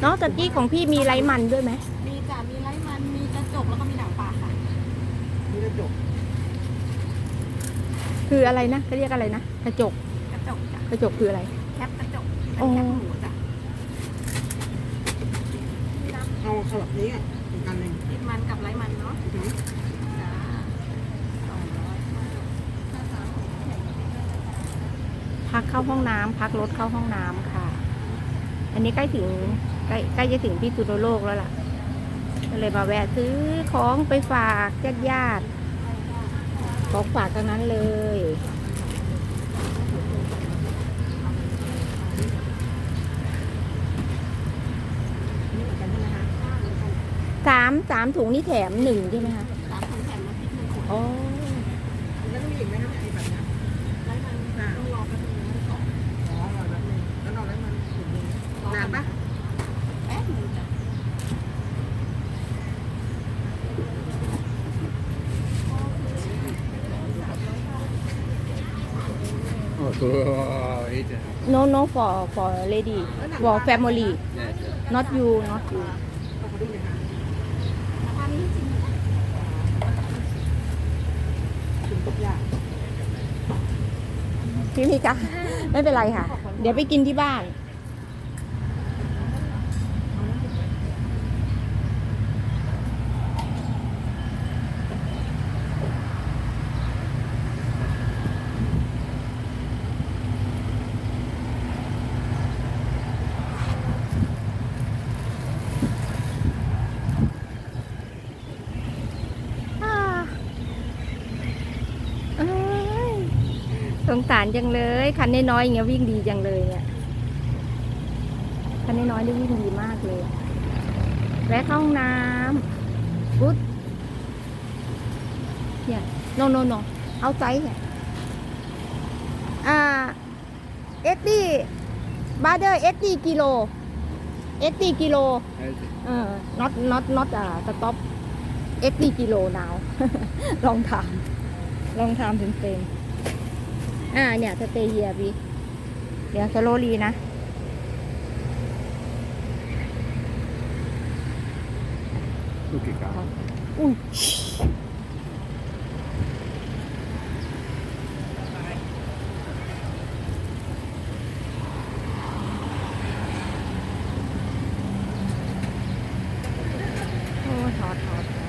เนาะตะกี้ของพี่มีไรมันด้วยไหมมีจ้ะมีไร้มันมีกระจกแล้วก็มีหนังปลาค่ะนี่กระจกคืออะไรนะเขาเรียกอะไรนะกระจกกระจกจ้ะกระจกคืออะไร แคปกระจกเป็นอ๋อแคปหมูจ้ะเอาเอาแบบนี้อะอีกอันหนึ่งติดมันกับไร้มันเนาะอือหือจ้ะสองร้อยห้าสามหกเจ็ดพักเข้าห้องน้ำพักรถเข้าห้องน้ำค่ะ อันนี้ใกล้ถึงใกล้ใกล้จะถึงพิษณุโลกแล้วล่ะก็เลยมาแวะซื้อของไปฝากญาติญาติๆของฝากทั้งนั้นเลยนี่เหมือนกันใช่ไหมคะสามสามถุงนี่แถมหนึ่งใช่ไหมคะสามคนแถมน้ำพริกหนึ่งขวด อ๋อ แล้วต้องมีอีกไหมคะเนี่ยไอ้แบบเนี้ย ไร้มันต้องรอแป๊บนึงนะก่อน อ๋อรอแป๊บนึงแล้วเราได้มันถุงนึงนานปะ แป๊บนึงจ้ะ Oh, so uh, eight. uh, no no for for lady for family Yeah, yeah. not you not you พี่พี่คะไม่เป็นไรค่ะ เดี๋ยวไปกินที่บ้าน อ่าเอ้ย สงสารจังเลย คันน้อยๆอย่างเงี้ยวิ่งดีจังเลยเนี่ยคันน้อยๆนี่วิ่งดีมากเลยแวะเข้าห้องน้ำกุ๊ดเนี่ย no no no เอาใจเนี่ยอ่าเอสดีบาร์เดอร์เอสดีกิโลเอสดีกิโล Eight. เออ not not not อ่า stop เอ็กดีกิโลนาวลองถาม ลองถามเต็ม อ่าเนี่ยสเตเฮียบีเดี๋ยวสโลลีนะ ลูกกี่กาอุ้ยโอ้ถอดถอด